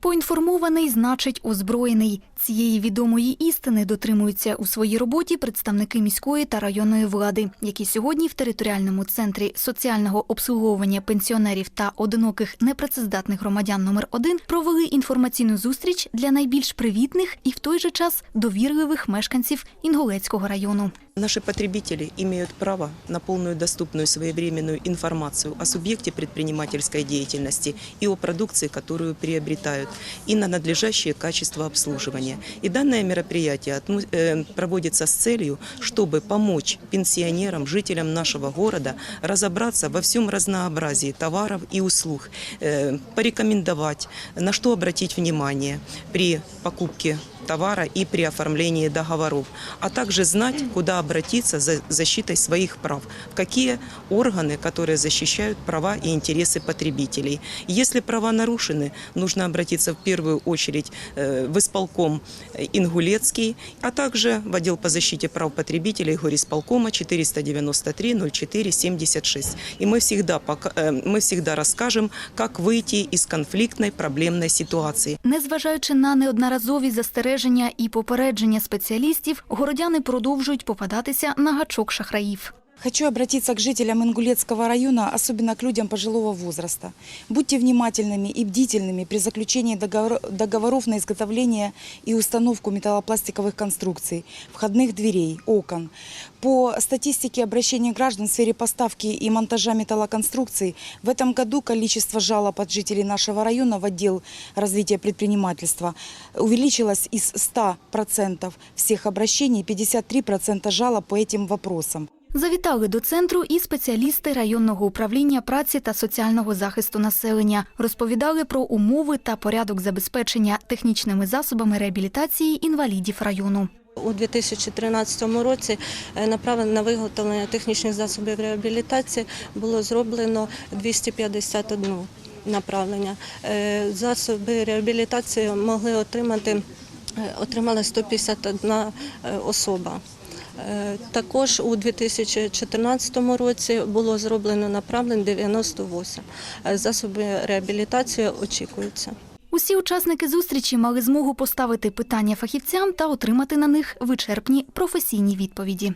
Поінформований значить озброєний. Цієї відомої істини дотримуються у своїй роботі представники міської та районної влади, які сьогодні в територіальному центрі соціального обслуговування пенсіонерів та одиноких непрацездатних громадян номер 1 провели інформаційну зустріч для найбільш привітних і в той же час довірливих мешканців Інгулецького району. Наши потребители имеют право на полную доступную своевременную информацию о субъекте предпринимательской деятельности и о продукции, которую приобретают, и на надлежащее качество обслуживания. И данное мероприятие отну- э, проводится с целью, чтобы помочь пенсионерам, жителям нашего города разобраться во всем разнообразии товаров и услуг, э, порекомендовать, на что обратить внимание при покупке товара и при оформлении договоров, а также знать, куда обратиться за защитой своих прав, в какие органы, которые защищают права и интересы потребителей. Если права нарушены, нужно обратиться в первую очередь э, в исполком э, Ингулецкий, а также в отдел по защите прав потребителей горисполкома 493 04 76. И мы всегда, пока- э, мы всегда расскажем, как выйти из конфликтной проблемной ситуации. Незважаючи на неодноразові застереження і попередження спеціалістів, городяни продовжують попадатися на гачок шахраїв. Хочу обратиться к жителям Ингулецкого района, особенно к людям пожилого возраста. Будьте внимательными и бдительными при заключении договор- договоров на изготовление и установку металлопластиковых конструкций, входных дверей, окон. По статистике обращений граждан в сфере поставки и монтажа металлоконструкций, в этом году количество жалоб от жителей нашего района в отдел развития предпринимательства увеличилось из 100% всех обращений, 53% жалоб по этим вопросам. Завітали до центру і спеціалісти районного управління праці та соціального захисту населення. Розповідали про умови та порядок забезпечення технічними засобами реабілітації інвалідів району. У 2013 році е, направлено на виготовлення технічних засобів реабілітації було зроблено 251 направлення. Е, Засоби реабілітації могли отримати е, отримала 151 е, особа. Е, Також у 2014 році було зроблено направлень 98. Е, Засоби реабілітації очікуються. Усі учасники зустрічі мали змогу поставити питання фахівцям та отримати на них вичерпні професійні відповіді.